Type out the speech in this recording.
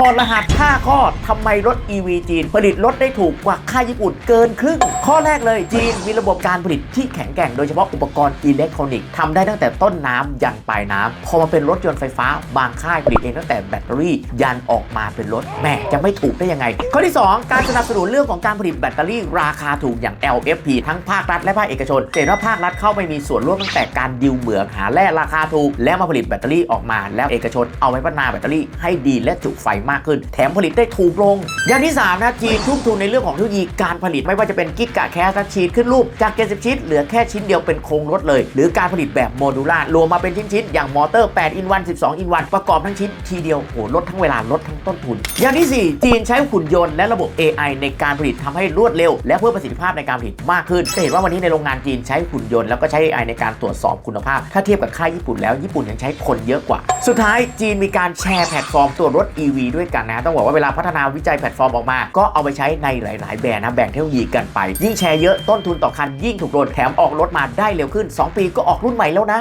ถอดรหัส 5 ข้อทำไมรถ EV จีน ผลิตรถได้ถูกกว่าค่าญี่ปุ่นเกินครึ่ง ข้อแรกเลยจีนมีระบบการผลิตที่แข็งแกร่งโดยเฉพาะอุปกรณ์อิเล็กทรอนิกส์ทำได้ตั้งแต่ต้นน้ำยันปลายน้ำพอมาเป็นรถยนต์ไฟฟ้าบางค่ายผลิตเองตั้งแต่แบตเตอรี่ ยันออกมาเป็นรถแหม่จะไม่ถูกได้ยังไง ข้อที่ 2 การสนับสนุนเรื่องของการผลิตแบตเตอรี่ราคาถูกอย่าง LFP ทั้งภาครัฐและภาคเอกชนเห็นว่าภาครัฐเข้าไปมีส่วนร่วมตั้งแต่การดิวเหมืองหาแร่ราคาถูกแล้วมาผลิตแบตเตอรี่ออกมา แล้วเอกชนเอาไปพัฒนาแบตเตอรี่ให้ดีและจุไฟมากขึ้น แถมผลิตได้ถูกลง อย่างที่ 3 นะจีนทุ่มทุนในเรื่องของเทคโนโลยีการผลิตไม่ว่าจะเป็นกิกะแคสชีดขึ้นรูปจาก 70 ชิ้น เหลือแค่ชิ้นเดียวเป็นโครงรถเลย หรือการผลิตแบบโมดูล่ารวมมาเป็นชิ้นๆอย่างมอเตอร์8อินวัน12อินวันประกอบทั้งชิ้นทีเดียวโหลดทั้งเวลาลดทั้งต้นทุน อย่างที่ 4 จีนใช้หุ่นยนต์และระบบ AI ในการผลิตทำให้รวดเร็ว และเพิ่มประสิทธิภาพในการผลิตมากขึ้นจะเห็นว่าวันนี้ในโรงงานจีนใช้หุ่นยนต์แล้วก็ใช้ AI ในการตรวจสอบคุณภาพ ถ้าเทียบกับค่ายญี่ปุ่นแล้วญี่ปุ่นยังใช้คนเยอะกว่า สุดท้ายจีนมีการแชร์แพลตฟอร์มตัวรถ EV ด้วยกันนะ ต้องบอกว่าเวลาพัฒนาวิจัยแพลตฟอร์มออกมา ก็เอาไปใช้ในหลาย ๆ แบรนด์นะแบ่งเทคโนโลยีกันไป ยิ่งแชร์เยอะต้นทุนต่อคันยิ่งถูกลดแถมออกรถมาได้เร็วขึ้น 2 ปีก็ออกรุ่นใหม่แล้วนะ